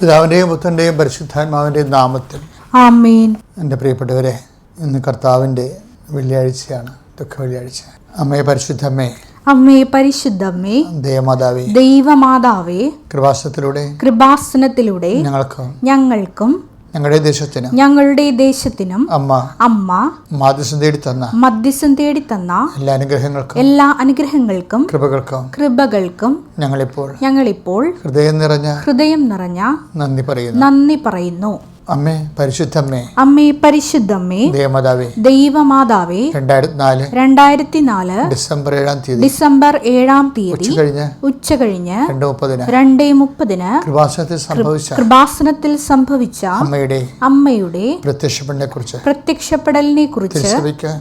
പിതാവിന്റെയും പുത്രന്റെയും പരിശുദ്ധാത്മാവിന്റെയും നാമത്തിൽ ആമേൻ. എന്റെ പ്രിയപ്പെട്ടവരെ ഇന്ന് കർത്താവിന്റെ വെള്ളിയാഴ്ചയാണ് ദുഃഖ വെള്ളിയാഴ്ച. അമ്മയെ പരിശുദ്ധമ്മേ അമ്മേ പരിശുദ്ധമ്മേ ദേവമാതാവേ ദൈവമാതാവേ കൃപാസനത്തിലൂടെ കൃപാസനത്തിലൂടെ ഞങ്ങൾക്കും ഞങ്ങൾക്കും ഞങ്ങളുടെ ദേശത്തിന് ഞങ്ങളുടെ ദേശത്തിനും അമ്മ അമ്മ മാധ്യസം തേടി തന്ന മധ്യസ്ഥം തേടി തന്ന എല്ലാ അനുഗ്രഹങ്ങൾക്കും എല്ലാ അനുഗ്രഹങ്ങൾക്കും കൃപകൾക്കും കൃപകൾക്കും ഞങ്ങളിപ്പോൾ ഞങ്ങളിപ്പോൾ ഹൃദയം നിറഞ്ഞ ഹൃദയം നിറഞ്ഞ നന്ദി പറയുന്നു. നന്ദി പറയുന്നു. അമ്മേ പരിശുദ്ധമ്മേ. അമ്മേ പരിശുദ്ധമ്മേ. ദേവമാതാവേ. ദൈവമാതാവേ. രണ്ടായിരത്തി നാല് രണ്ടായിരത്തി നാല് ഡിസംബർ ഏഴാം തീയതി. ഡിസംബർ ഏഴാം തീയതി. കഴിഞ്ഞ് ഉച്ച കഴിഞ്ഞ് രണ്ട് മുപ്പതിന് രണ്ടേ മുപ്പതിന് കൃപാസനത്തിൽ സംഭവിച്ച കൃപാസനത്തിൽ സംഭവിച്ച അമ്മയുടെ അമ്മയുടെ പ്രത്യക്ഷപ്പെടലിനെ കുറിച്ച് പ്രത്യക്ഷപ്പെടലിനെ കുറിച്ച്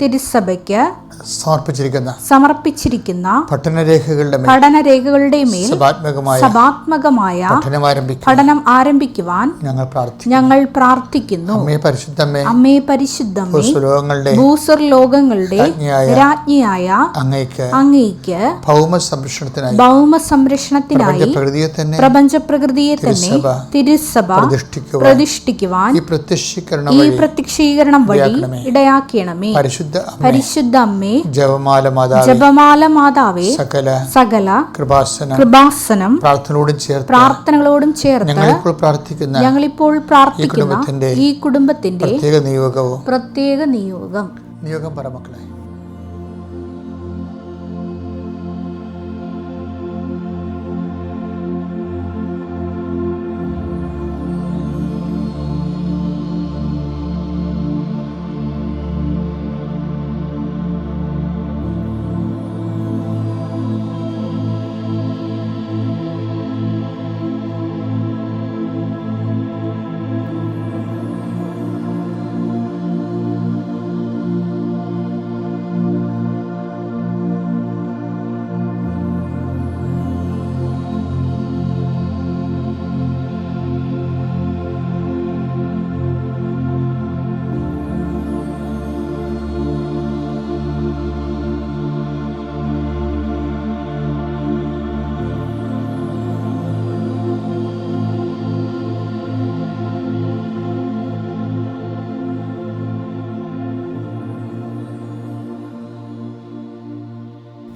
തിരുസഭയ്ക്ക് സമർപ്പിച്ചിരിക്കുന്ന സമർപ്പിച്ചിരിക്കുന്ന പഠനരേഖകളുടെ പഠനരേഖകളുടെ മേൽ സഭാത്മകമായ പഠനം ആരംഭിക്കും ആരംഭിക്കുവാൻ ഞങ്ങൾ പ്രാർത്ഥിക്കുന്നു. ഞങ്ങൾ പ്രാർത്ഥിക്കുന്നു. അമ്മേ പരിശുദ്ധമേ ഭൂസർ ലോകങ്ങളുടെ രാജ്ഞിയായ അങ്ങയ്ക്ക് അങ്ങയ്ക്ക് ഭൗമ സംരക്ഷണത്തിനായി ഭൗമ സംരക്ഷണത്തിനായി പ്രപഞ്ച പ്രകൃതിയെ തന്നെ തിരുസഭ പ്രതിഷ്ഠിക്കുവാൻ ഈ പ്രത്യക്ഷീകരണം ഈ പ്രത്യക്ഷീകരണം വഴി ഇടയാക്കണമേ. പരിശുദ്ധ പരിശുദ്ധ അമ്മേ. ജപമാല മാതാവേ. ജപമാല മാതാവേ. സകല സകല കൃപാസന കൃപാസനം പ്രാർത്ഥനയോടും ചേർത്ത് പ്രാർത്ഥനകളോടും ചേർത്ത് ഞങ്ങളിപ്പോൾ പ്രാർത്ഥിക്കുന്ന ഞങ്ങളിപ്പോൾ പ്രാർത്ഥിക്കുന്ന കുടുംബത്തിന്റെ ഈ കുടുംബത്തിന്റെ പ്രത്യേക നിയോഗവും പ്രത്യേക നിയോഗം. നിയോഗം പറ മക്കളെ.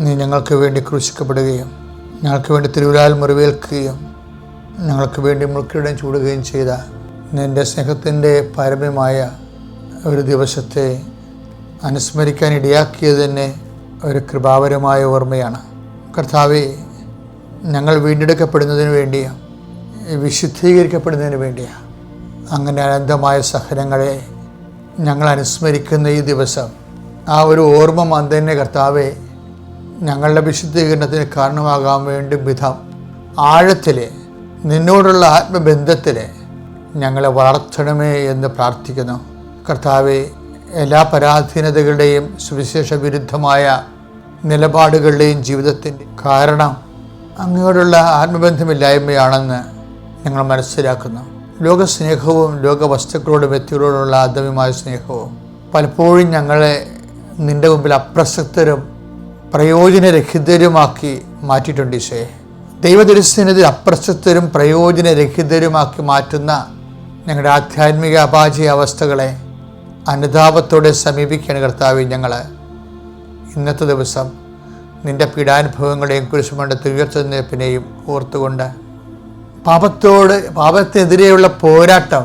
നീ ഞങ്ങൾക്ക് വേണ്ടി ക്രൂശിക്കപ്പെടുകയും ഞങ്ങൾക്ക് വേണ്ടി തിരുവിലാൽ മുറിവേൽക്കുകയും ഞങ്ങൾക്ക് വേണ്ടി മുൾക്കിടം ചൂടുകയും ചെയ്ത നിന്റെ സ്നേഹത്തിന്റെ പാരമ്യമായ ഒരു ദിവസത്തെ അനുസ്മരിക്കാൻ ഇടയാക്കിയത് തന്നെ ഒരു കൃപാപരമായ ഓർമ്മയാണ്. കർത്താവെ ഞങ്ങൾ വീണ്ടെടുക്കപ്പെടുന്നതിന് വേണ്ടിയും വിശുദ്ധീകരിക്കപ്പെടുന്നതിന് വേണ്ടിയാണ് അങ്ങനെ അനന്തമായ സഹനങ്ങളെ ഞങ്ങൾ അനുസ്മരിക്കുന്ന ഈ ദിവസം ആ ഒരു ഓർമ്മ മന്ദനെ കർത്താവെ ഞങ്ങളുടെ വിശുദ്ധീകരണത്തിന് കാരണമാകാൻ വേണ്ടി വിധം ആഴത്തിൽ നിന്നോടുള്ള ആത്മബന്ധത്തിൽ ഞങ്ങളെ വളർത്തണമേ എന്ന് പ്രാർത്ഥിക്കുന്നു. കർത്താവെ എല്ലാ പരാധീനതകളുടെയും സുവിശേഷ വിരുദ്ധമായ നിലപാടുകളുടെയും ജീവിതത്തിന്റെ കാരണം അങ്ങോടുള്ള ആത്മബന്ധമില്ലായ്മയാണെന്ന് ഞങ്ങൾ മനസ്സിലാക്കുന്നു. ലോകസ്നേഹവും ലോകവസ്തുക്കളോടും വ്യക്തികളോടുള്ള ആദമ്യമായ സ്നേഹവും പലപ്പോഴും ഞങ്ങളെ നിന്റെ മുമ്പിൽ അപ്രസക്തരും പ്രയോജനരഹിതരുമാക്കി മാറ്റിയിട്ടുണ്ട് ഈശോയെ. ദൈവദർശനത്തിൽ അപ്രസക്തരും പ്രയോജനരഹിതരുമാക്കി മാറ്റുന്ന ഞങ്ങളുടെ ആധ്യാത്മിക അപാചയ അവസ്ഥകളെ അനുതാപത്തോടെ സമീപിക്കുകയാണ് കർത്താവ് ഞങ്ങൾ. ഇന്നത്തെ ദിവസം നിന്റെ പീഡാനുഭവങ്ങളെയും കുരിശുമണ്ട തീർച്ചനിപ്പിനെയും ഓർത്തുകൊണ്ട് പാപത്തോട് പാപത്തിനെതിരെയുള്ള പോരാട്ടം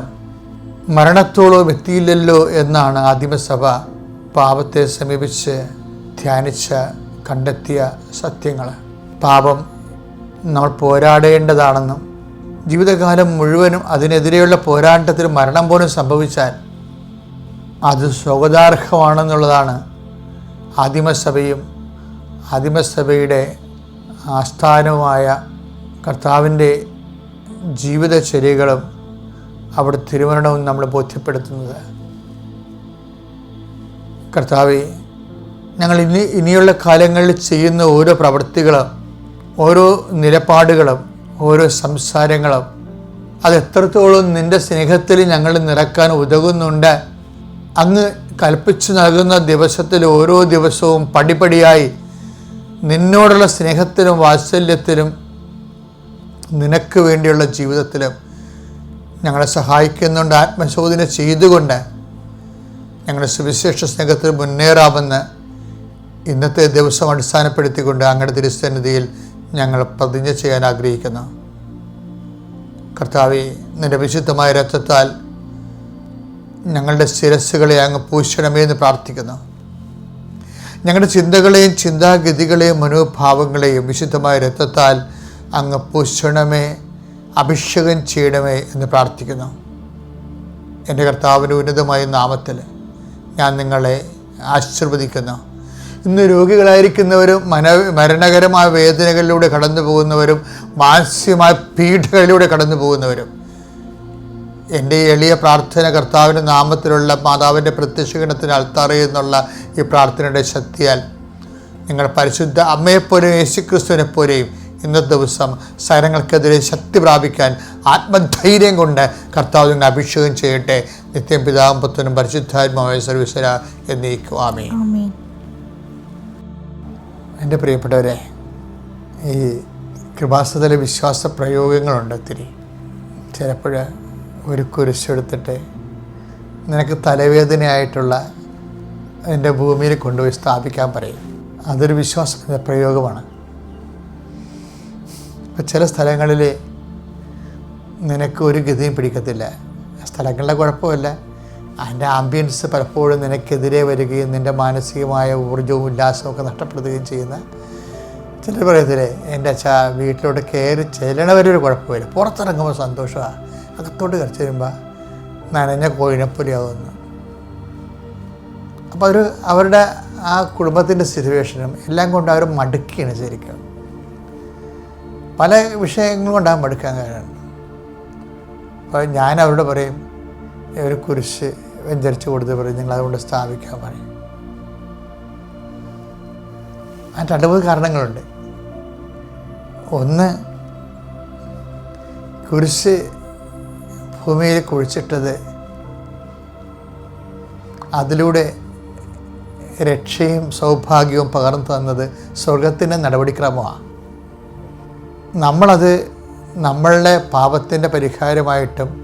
മരണത്തോളം എത്തിയില്ലല്ലോ എന്നാണ് ആദിമസഭ പാപത്തെ സമീപിച്ച് ധ്യാനിച്ച കണ്ടെത്തിയ സത്യങ്ങൾ പാപം നമ്മൾ പോരാടേണ്ടതാണെന്നും ജീവിതകാലം മുഴുവനും അതിനെതിരെയുള്ള പോരാട്ടത്തിൽ മരണം പോലും സംഭവിച്ചാൽ അത് സ്വാഗതാർഹമാണെന്നുള്ളതാണ് ആദിമസഭയും ആദിമസഭയുടെ ആസ്ഥാനവുമായ കർത്താവിന്റെ ജീവിതചര്യകളും അവിടെ തിരുമരണവും നമ്മൾ ബോധ്യപ്പെടുത്തുന്നത്. കർത്താവെ ഞങ്ങൾ ഇനി ഇനിയുള്ള കാലങ്ങളിൽ ചെയ്യുന്ന ഓരോ പ്രവൃത്തികളും ഓരോ നിലപാടുകളും ഓരോ സംസാരങ്ങളും അത് എത്രത്തോളം നിന്റെ സ്നേഹത്തിൽ ഞങ്ങൾ നിറക്കാൻ ഉതകുന്നുണ്ട് അങ്ങ് കൽപ്പിച്ചു നൽകുന്ന ദിവസത്തിൽ ഓരോ ദിവസവും പടിപടിയായി നിന്നോടുള്ള സ്നേഹത്തിലും വാത്സല്യത്തിലും നിനക്ക് വേണ്ടിയുള്ള ജീവിതത്തിലും ഞങ്ങളെ സഹായിക്കുന്നുണ്ട്. ആത്മശോധന ചെയ്തുകൊണ്ട് ഞങ്ങളുടെ സുവിശേഷ സ്നേഹത്തിൽ മുന്നേറാമെന്ന് ഇന്നത്തെ ദിവസം അടിസ്ഥാനപ്പെടുത്തിക്കൊണ്ട് അങ്ങയുടെ തിരുസന്നിധിയിൽ ഞങ്ങൾ പ്രതിജ്ഞ ചെയ്യാൻ ആഗ്രഹിക്കുന്നു. കർത്താവെ നിന്റെ വിശുദ്ധമായ രക്തത്താൽ ഞങ്ങളുടെ ശിരസ്സുകളെ അങ്ങ് പൂശണമേ എന്ന് പ്രാർത്ഥിക്കുന്നു. ഞങ്ങളുടെ ചിന്തകളെയും ചിന്താഗതികളെയും മനോഭാവങ്ങളെയും വിശുദ്ധമായ രക്തത്താൽ അങ്ങ് പൂശണമേ അഭിഷേകം ചെയ്യണമേ എന്ന് പ്രാർത്ഥിക്കുന്നു. എന്റെ കർത്താവിന്റെ ഉന്നതമായ നാമത്തിൽ ഞാൻ നിങ്ങളെ ആശീർവദിക്കുന്നു. ഇന്ന് രോഗികളായിരിക്കുന്നവരും മന മരണകരമായ വേദനകളിലൂടെ കടന്നു പോകുന്നവരും മാനസികമായ പീഡകളിലൂടെ കടന്നു പോകുന്നവരും. എന്റെ എളിയ പ്രാർത്ഥന കർത്താവിന്റെ നാമത്തിലുള്ള മാതാവിന്റെ പ്രത്യക്ഷീകരണത്തിന് അൾത്താറയിൽ നിന്നുള്ള ഈ പ്രാർത്ഥനയുടെ ശക്തിയാൽ നിങ്ങൾ പരിശുദ്ധ അമ്മയെപ്പോലെയും യേശുക്രിസ്തുവിനെ പോലെയും ഇന്നത്തെ ദിവസം സൈനങ്ങൾക്കെതിരെ ശക്തി പ്രാപിക്കാൻ ആത്മധൈര്യം കൊണ്ട് കർത്താവ് നിങ്ങൾ അഭിഷേകം ചെയ്യട്ടെ. നിത്യം പിതാവും പുത്തനും പരിശുദ്ധാത്മാവായ സർവീശ്വര എന്നേക്കും. ആമേ എന്റെ പ്രിയപ്പെട്ടവരെ ഈ കൃപാസതയിലെ വിശ്വാസ പ്രയോഗങ്ങളുണ്ട് ഒത്തിരി. ചിലപ്പോൾ ഒരു കുരിശെടുത്തിട്ട് നിനക്ക് തലവേദനയായിട്ടുള്ള എന്റെ ഭൂമിയിൽ കൊണ്ടുപോയി സ്ഥാപിക്കാൻ പറയും. അതൊരു വിശ്വാസ പ്രയോഗമാണ്. ഇപ്പം ചില സ്ഥലങ്ങളിൽ നിനക്ക് ഒരു ഗതിയും പിടിക്കത്തില്ല. സ്ഥലങ്ങളുടെ കുഴപ്പമില്ല. അതിന്റെ ആംബിയൻസ് പലപ്പോഴും നിനക്കെതിരെ വരികയും നിന്റെ മാനസികമായ ഊർജവും ഉല്ലാസവും ഒക്കെ നഷ്ടപ്പെടുത്തുകയും ചെയ്യുന്ന ചിലർ പറയത്തില്ലേ എന്റെ അച്ഛ വീട്ടിലോട്ട് കയറി ചെല്ലണവരൊരു കുഴപ്പമില്ല പുറത്തിറങ്ങുമ്പോൾ സന്തോഷമാണ് അകത്തോട്ട് കറിച്ച് വരുമ്പോൾ നനഞ്ഞ കോഴിനെപ്പുലിയാവുന്നു. അപ്പോൾ അവർ അവരുടെ ആ കുടുംബത്തിന്റെ സിറ്റുവേഷനും എല്ലാം കൊണ്ട് അവർ മടുക്കുകയാണ് ശരിക്കും. പല വിഷയങ്ങൾ കൊണ്ടാണ് മടുക്കാൻ കാരണം. അപ്പോൾ ഞാൻ അവരോട് പറയും ഒരു കുരിശ് വെഞ്ചരിച്ച് കൊടുത്ത് പറയും നിങ്ങൾ അതുകൊണ്ട് സ്ഥാപിക്കാൻ പറയും. അതിന് രണ്ട് മൂന്ന് കാരണങ്ങളുണ്ട്. ഒന്ന് കുരിശ് ഭൂമിയിൽ കുഴിച്ചിട്ടത് അതിലൂടെ രക്ഷയും സൗഭാഗ്യവും പകർന്നു തന്നത് സ്വർഗത്തിന്റെ നടപടിക്രമമാണ്. നമ്മളത് നമ്മളുടെ പാപത്തിന്റെ പരിഹാരമായിട്ടും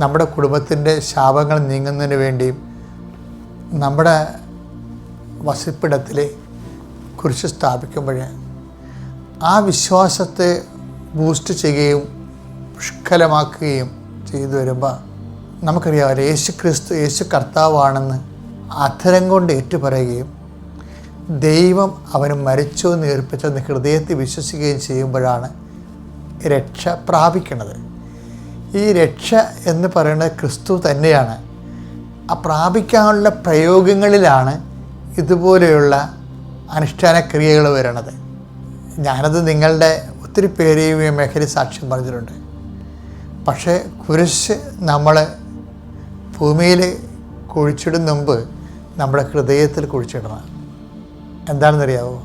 നമ്മുടെ കുടുംബത്തിന്റെ ശാപങ്ങൾ നീങ്ങുന്നതിന് വേണ്ടിയും നമ്മുടെ വസിപ്പിടത്തിൽ കുരിശ് സ്ഥാപിക്കുമ്പോൾ ആ വിശ്വാസത്തെ ബൂസ്റ്റ് ചെയ്യുകയും പുഷ്കലമാക്കുകയും ചെയ്തു വരുമ്പോൾ നമുക്കറിയാമല്ലോ യേശു ക്രിസ്തു യേശു കർത്താവാണെന്ന് അധരം കൊണ്ട് ഏറ്റുപറയുകയും ദൈവം അവന് മരിച്ചു എന്ന് ഹൃദയത്തിൽ വിശ്വസിക്കുകയും ചെയ്യുമ്പോഴാണ് രക്ഷ പ്രാപിക്കുന്നത്. ഈ രക്ഷ എന്ന് പറയുന്നത് ക്രിസ്തു തന്നെയാണ്. ആ പ്രാപിക്കാനുള്ള പ്രയോഗങ്ങളിലാണ് ഇതുപോലെയുള്ള അനുഷ്ഠാന ക്രിയകൾ വരണത്. ഞാനത് നിങ്ങളുടെ ഒത്തിരി പേരെയും ഈ മേഖലയിൽ സാക്ഷ്യം പറഞ്ഞിട്ടുണ്ട്. പക്ഷേ കുരിശ് നമ്മൾ ഭൂമിയിൽ കുഴിച്ചിടും മുമ്പ് നമ്മുടെ ഹൃദയത്തിൽ കുഴിച്ചിടണം. എന്താണെന്നറിയാവോ?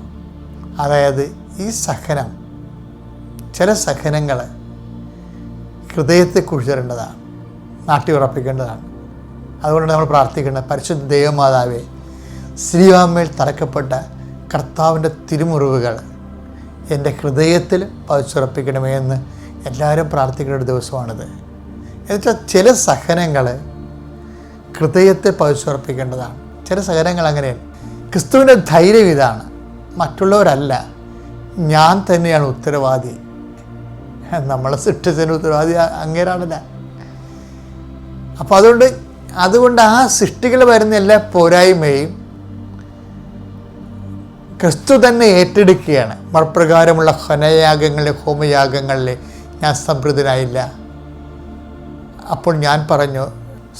അതായത് ഈ സഹനം ചില സഹനങ്ങൾ ഹൃദയത്തെ കുഴിച്ചിടേണ്ടതാണ് നാട്ടി ഉറപ്പിക്കേണ്ടതാണ്. അതുകൊണ്ട് നമ്മൾ പ്രാർത്ഥിക്കേണ്ടത്. പരിശുദ്ധ ദൈവമാതാവെ ശ്രീവാമയിൽ തറക്കപ്പെട്ട കർത്താവിന്റെ തിരുമുറിവുകൾ എന്റെ ഹൃദയത്തിൽ പതിച്ചുറപ്പിക്കണമേ എന്ന് എല്ലാവരും പ്രാർത്ഥിക്കുന്ന ഒരു ദിവസമാണിത്. എന്നുവെച്ചാൽ ചില സഹനങ്ങൾ ഹൃദയത്തെ പതിച്ചുറപ്പിക്കേണ്ടതാണ്. ചില സഹനങ്ങൾ അങ്ങനെയാണ്. ക്രിസ്തുവിന്റെ ധൈര്യം ഇതാണ്. മറ്റുള്ളവരല്ല. ഞാൻ തന്നെയാണ് ഉത്തരവാദി. നമ്മളെ സൃഷ്ടിച്ചതിന് ഉത്തരവാദി അങ്ങേരാണല്ല. അപ്പോൾ അതുകൊണ്ട് അതുകൊണ്ട് ആ സൃഷ്ടികൾ വരുന്ന എല്ലാ പോരായ്മയും ക്രിസ്തു തന്നെ ഏറ്റെടുക്കുകയാണ്. മർപ്രകാരമുള്ള ഹനയാഗങ്ങളിലെ ഹോമയാഗങ്ങളിലെ ഞാൻ സംതൃപ്തനായില്ല അപ്പോൾ ഞാൻ പറഞ്ഞു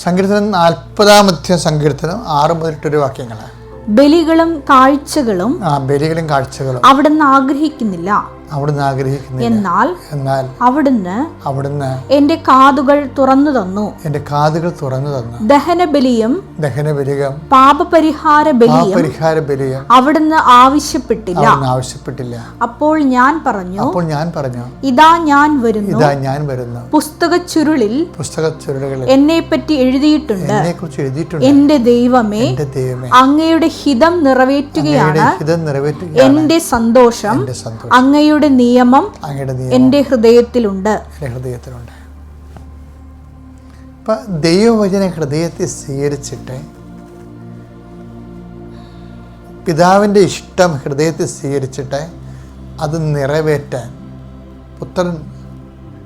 സങ്കീർത്തനം നാൽപ്പതാമത്തെ സങ്കീർത്തനം ആറ് മുതലിട്ടൊരു വാക്യങ്ങളാണ്. ബലികളും കാഴ്ചകളും ആ ബലികളും കാഴ്ചകളും. അവിടെ നിന്ന് ആഗ്രഹിക്കുന്നില്ല. അവിടുന്ന് ആഗ്രഹിക്കുന്നില്ല. എന്നാൽ എന്നാൽ അവിടുന്ന് അവിടുന്ന് എന്റെ കാതുകൾ തുറന്നു തന്നു. എന്റെ കാതുകൾ തുറന്നു തന്നു. ദഹനബലിയും ദഹനബലികം പാപപരിഹാര ബലിയും പരിഹാര ബലിയും അവിടുന്ന് ആവശ്യപ്പെട്ടില്ല. ആവശ്യപ്പെട്ടില്ല അപ്പോൾ ഞാൻ പറഞ്ഞു അപ്പോൾ ഞാൻ പറഞ്ഞു ഇതാ ഞാൻ വരുന്നു. ഇതാ ഞാൻ വരുന്നു. പുസ്തക ചുരുളിൽ പുസ്തക ചുരുളുകളിൽ എന്നെപ്പറ്റി എഴുതിയിട്ടുണ്ട്. എന്നെക്കുറിച്ച് എഴുതിയിട്ടുണ്ട്. എന്റെ ദൈവമേ ദൈവമേ അങ്ങയുടെ ഹിതം നിറവേറ്റുകയാണ്. ഹിതം നിറവേറ്റുക എന്റെ സന്തോഷം. അങ്ങയുടെ അങ്ങയുടെ നിയമം എന്റെ ഹൃദയത്തിലുണ്ട്. എന്റെ ഹൃദയത്തിലുണ്ട്. അപ്പം ദൈവവചന ഹൃദയത്തെ സ്വീകരിച്ചിട്ട് പിതാവിന്റെ ഇഷ്ടം ഹൃദയത്തെ സ്വീകരിച്ചിട്ട് അത് നിറവേറ്റാൻ പുത്രൻ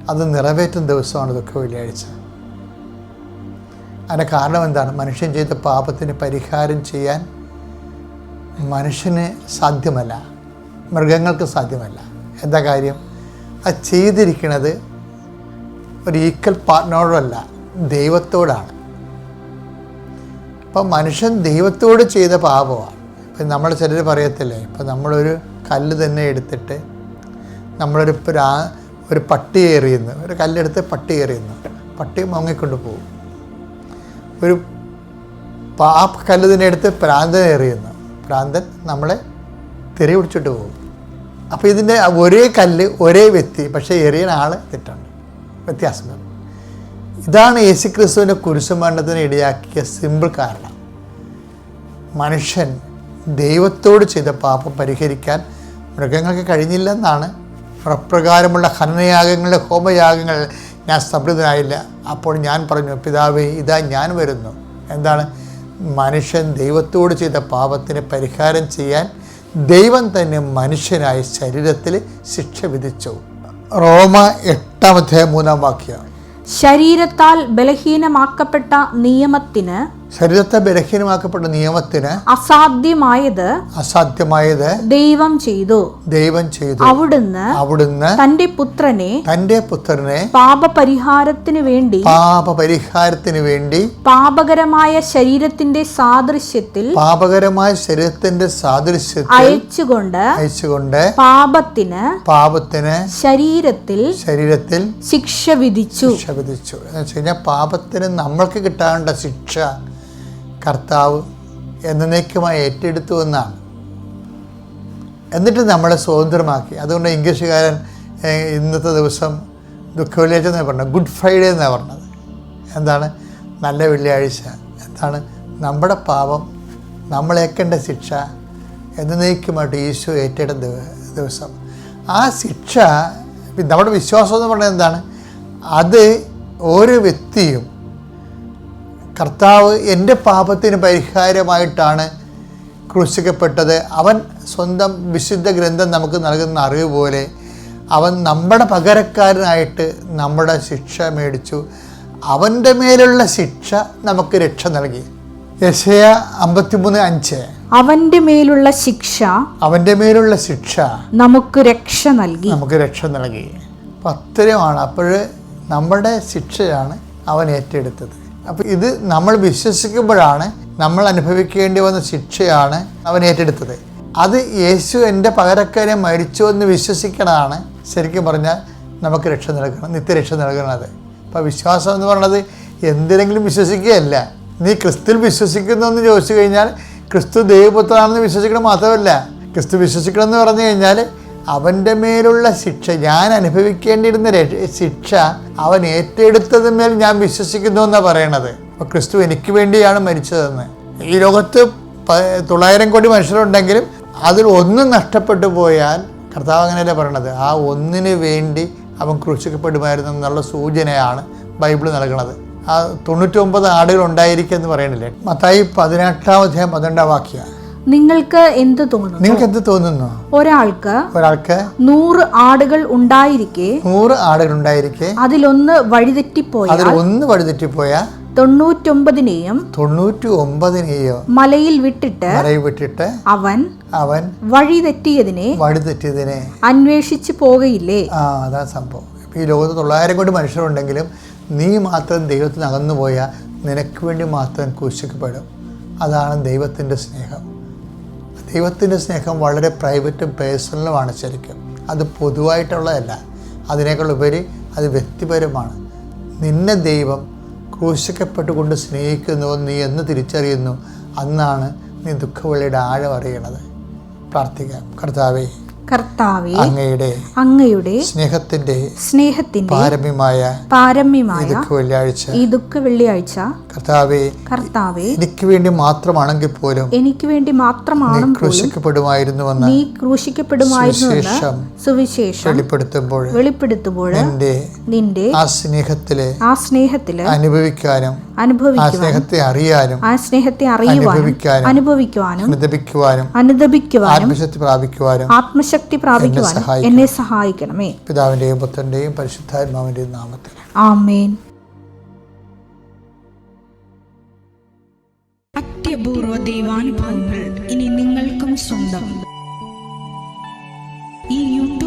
അത് നിറവേറ്റുന്ന ദിവസമാണ് ദുഃഖ വെള്ളിയാഴ്ച. അതിന്റെ കാരണം എന്താണ്? മനുഷ്യൻ ചെയ്ത പാപത്തിന് പരിഹാരം ചെയ്യാൻ മനുഷ്യന് സാധ്യമല്ല. മൃഗങ്ങൾക്ക് സാധ്യമല്ല. എന്താ കാര്യം? അത് ചെയ്തിരിക്കുന്നത് ഒരു ഈക്വൽ പാർട്ട്നറോടല്ല ദൈവത്തോടാണ്. അപ്പം മനുഷ്യൻ ദൈവത്തോട് ചെയ്ത പാപമാണ്. ഇപ്പം നമ്മൾ ചിലർ പറയത്തില്ലേ ഇപ്പം നമ്മളൊരു കല്ല് തന്നെ എടുത്തിട്ട് നമ്മളൊരു പ്രാ ഒരു പട്ടി എറിയുന്നു ഒരു കല്ലെടുത്ത് പട്ടി എറിയുന്നു പട്ടി മുങ്ങിക്കൊണ്ട് പോകും. ഒരു ആ കല്ല് തന്നെ എടുത്ത് പ്രാന്തൻ പ്രാന്തൻ നമ്മളെ തെറി പിടിച്ചിട്ട് പോകും. അപ്പോൾ ഇതിന്റെ ഒരേ കല്ല് ഒരേ വ്യക്തി പക്ഷേ എറിയണ ആൾ തെറ്റാണ്. വ്യത്യാസം വരും ഇതാണ് യേശു ക്രിസ്തുവിന്റെ കുരിശുമരണത്തിന് ഇടയാക്കിയ സിമ്പിൾ കാരണം. മനുഷ്യൻ ദൈവത്തോട് ചെയ്ത പാപം പരിഹരിക്കാൻ മൃഗങ്ങൾക്ക് കഴിഞ്ഞില്ലെന്നാണ്. പ്രപ്രകാരമുള്ള ഹനനയാഗങ്ങളുടെ ഹോമയാഗങ്ങൾ ഞാൻ സംതൃപ്തനായില്ല അപ്പോൾ ഞാൻ പറഞ്ഞു പിതാവേ ഇതാ ഞാൻ വരുന്നു. എന്താണ്? മനുഷ്യൻ ദൈവത്തോട് ചെയ്ത പാപത്തിന് പരിഹാരം ചെയ്യാൻ ദൈവം തന്നെ മനുഷ്യനായ ശരീരത്തിൽ ശിക്ഷ വിധിച്ചു. റോമ എട്ടാമത്തെ മൂന്നാം വാക്യം. ശരീരത്താൽ ബലഹീനമാക്കപ്പെട്ട നിയമത്തിന് ശരീരത്തെ ബലഹീനമാക്കപ്പെട്ട നിയമത്തിന് അസാധ്യമായത് അസാധ്യമായത് ദൈവം ചെയ്തു. ദൈവം ചെയ്തു. അവിടുന്ന് അവിടുന്ന് തന്റെ പുത്രനെ തന്റെ പുത്രനെ പാപപരിഹാരത്തിന് വേണ്ടി പാപപരിഹാരത്തിന് വേണ്ടി പാപകരമായ ശരീരത്തിന്റെ സാദൃശ്യത്തിൽ പാപകരമായ ശരീരത്തിന്റെ സാദൃശ്യത്തിൽ അയച്ചുകൊണ്ട് അയച്ചുകൊണ്ട് പാപത്തിന് പാപത്തിന് ശരീരത്തിൽ ശരീരത്തിൽ ശിക്ഷ വിധിച്ചു. ശിക്ഷ വിധിച്ചു. എന്ന് വെച്ച് കഴിഞ്ഞാൽ പാപത്തിന് നമ്മൾക്ക് കിട്ടാനുള്ള ശിക്ഷ. കർത്താവ് എന്നേക്കുമായി ഏറ്റെടുത്തു എന്നാണ്. എന്നിട്ട് നമ്മളെ സ്വതന്ത്രമാക്കി. അതുകൊണ്ട് ഇംഗ്ലീഷുകാരൻ ഇന്നത്തെ ദിവസം ദുഃഖ വെള്ളിയാഴ്ച എന്നാണ് പറഞ്ഞത്. ഗുഡ് ഫ്രൈഡേ എന്നാണ് പറഞ്ഞത്. എന്താണ്? നല്ല വെള്ളിയാഴ്ച. എന്താണ്? നമ്മുടെ പാപം നമ്മളേക്കേണ്ട ശിക്ഷ എന്നേക്കുമായിട്ട് ഈശോ ഏറ്റെടുത്ത ദിവസം. ആ ശിക്ഷ നമ്മുടെ വിശ്വാസം എന്ന് പറഞ്ഞാൽ എന്താണ്? അത് ഓരോ വ്യക്തിയും കർത്താവ് എന്റെ പാപത്തിന് പരിഹാരമായിട്ടാണ് ക്രൂശിക്കപ്പെട്ടത്. അവൻ സ്വന്തം വിശുദ്ധ ഗ്രന്ഥം നമുക്ക് നൽകുന്ന അറിവ് പോലെ അവൻ നമ്മുടെ പകരക്കാരനായിട്ട് നമ്മുടെ ശിക്ഷ മേടിച്ചു. അവന്റെ മേലുള്ള ശിക്ഷ നമുക്ക് രക്ഷ നൽകി. യശയ അമ്പത്തിമൂന്ന് അഞ്ച്. അവന്റെ മേലുള്ള ശിക്ഷ അവന്റെ മേലുള്ള ശിക്ഷ നമുക്ക് രക്ഷ നൽകി. നമുക്ക് രക്ഷ നൽകി. അപ്പം അത്രയുമാണ് അപ്പോൾ നമ്മുടെ ശിക്ഷയാണ് അവൻ ഏറ്റെടുത്തത്. അപ്പോൾ ഇത് നമ്മൾ വിശ്വസിക്കുമ്പോഴാണ് നമ്മൾ അനുഭവിക്കേണ്ടി വന്ന ശിക്ഷയാണ് അവൻ ഏറ്റെടുത്തത്. അത് യേശു എന്റെ പകരക്കാരെ മരിച്ചു എന്ന് വിശ്വസിക്കണതാണ് ശരിക്കും പറഞ്ഞാൽ നമുക്ക് രക്ഷ നൽകണം നിത്യരക്ഷ നൽകണത് അപ്പോൾ വിശ്വാസം എന്ന് പറയുന്നത് എന്തിനെങ്കിലും വിശ്വസിക്കുകയല്ല. നീ ക്രിസ്തുവിൽ വിശ്വസിക്കുന്നു എന്ന് ചോദിച്ചു കഴിഞ്ഞാൽ ക്രിസ്തു ദൈവപുത്രനാണെന്ന് വിശ്വസിക്കണം മാത്രമല്ല. ക്രിസ്തു വിശ്വസിക്കണം എന്ന് പറഞ്ഞു കഴിഞ്ഞാൽ അവന്റെ മേലുള്ള ശിക്ഷ ഞാൻ അനുഭവിക്കേണ്ടിയിരുന്ന ശിക്ഷ അവൻ ഏറ്റെടുത്തതിന്മേൽ ഞാൻ വിശ്വസിക്കുന്നു എന്നാണ് പറയണത്. അപ്പോൾ ക്രിസ്തു എനിക്ക് വേണ്ടിയാണ് മരിച്ചതെന്ന്. ഈ ലോകത്ത് തൊള്ളായിരം കോടി മനുഷ്യരുണ്ടെങ്കിലും അതിൽ ഒന്ന് നഷ്ടപ്പെട്ടു പോയാൽ കർത്താവ് അങ്ങനെയല്ല പറയണത്? ആ ഒന്നിന് വേണ്ടി അവൻ ക്രൂശിക്കപ്പെടുമായിരുന്നു എന്നുള്ള സൂചനയാണ് ബൈബിൾ നൽകുന്നത് ആ തൊണ്ണൂറ്റൊമ്പത് ആടുകൾ ഉണ്ടായിരിക്കുക എന്ന് പറയണില്ലേ? മത്തായി പതിനെട്ടാം അധ്യായം പന്ത്രണ്ടാം വാക്യ. നിങ്ങൾക്ക് എന്ത് തോന്നുന്നു? നിങ്ങൾക്ക് എന്ത് തോന്നുന്നു? ഒരാൾക്ക് ഒരാൾക്ക് നൂറ് ആടുകൾ ഉണ്ടായിരിക്കെ നൂറ് ആടുകൾ ഉണ്ടായിരിക്കെ അതിലൊന്ന് വഴിതെറ്റിപ്പോയാൽ അതിൽ ഒന്ന് വഴിതെറ്റിപ്പോയാൽ തൊണ്ണൂറ്റൊമ്പതിനെയും തൊണ്ണൂറ്റി ഒമ്പതിനെയോ മലയിൽ വിട്ടിട്ട് മലയിൽ വിട്ടിട്ട് അവൻ അവൻ വഴിതെറ്റിയതിനെ വഴിതെറ്റിയതിനെ അന്വേഷിച്ചു പോകയില്ലേ? ആ അതാണ് സംഭവം. ഈ ലോകത്ത് തൊള്ളായിരം കോടി മനുഷ്യരുണ്ടെങ്കിലും നീ മാത്രം ദൈവത്തിന് അകന്നു പോയാൽ നിനക്ക് വേണ്ടി മാത്രം ക്രൂശിക്കപ്പെടും. അതാണ് ദൈവത്തിന്റെ സ്നേഹം. ദൈവത്തിന്റെ സ്നേഹം വളരെ പ്രൈവറ്റും പേഴ്സണലുമാണ് ശരിക്കും. അത് പൊതുവായിട്ടുള്ളതല്ല. അതിനേക്കാൾ ഉപരി അത് വ്യക്തിപരമാണ്. നിന്നെ ദൈവം ക്രൂശിക്കപ്പെട്ടുകൊണ്ട് സ്നേഹിക്കുന്നു നീ എന്ന് തിരിച്ചറിയുന്നു. അന്നാണ് നീ ദുഃഖവെള്ളിയുടെ ആഴം അറിയണത്. പ്രാർത്ഥിക്കാം. കർത്താവേ കർത്താവെ അങ്ങയുടെ അങ്ങയുടെ സ്നേഹത്തിന്റെ സ്നേഹത്തിന്റെ പാരമ്യമായ പാരമ്യമായ വെള്ളിയാഴ്ച. ഈ ദുഃഖ വെള്ളിയാഴ്ച കർത്താവെ കർത്താവെ എനിക്ക് വേണ്ടി മാത്രമാണെങ്കിൽ പോലും എനിക്ക് വേണ്ടി മാത്രമാണ് ക്രൂശിക്കപ്പെടുമായിരുന്നുവെന്ന് നീ ക്രൂശിക്കപ്പെടുമായിരുന്നു സുവിശേഷം സുവിശേഷം വെളിപ്പെടുത്തുമ്പോൾ വെളിപ്പെടുത്തുമ്പോൾ നിന്റെ നിന്റെ ആ സ്നേഹത്തിലെ ആ സ്നേഹത്തിലെ അനുഭവിക്കാനും ആ സ്നേഹത്തെ അറിയാനും ആ സ്നേഹത്തെ അറിയുവാനും അനുഭവിക്കുവാനും അനുദപിക്കുവാനും അനുദപിക്കുവാനും ആത്മശക്തി പ്രാപിക്കുവാനും ആത്മശക്തി പ്രാപിക്കുവാനും എന്നെ സഹായിക്കണമേ. പിതാവിന്റെയും പുത്രന്റെയും പരിശുദ്ധാത്മാവിന്റെയും നാമത്തിൽ. ആമേൻ. അത്യപൂർവ ദൈവാനുഭവങ്ങൾ ഇനി നിങ്ങൾക്കും സ്വന്തം. ഈ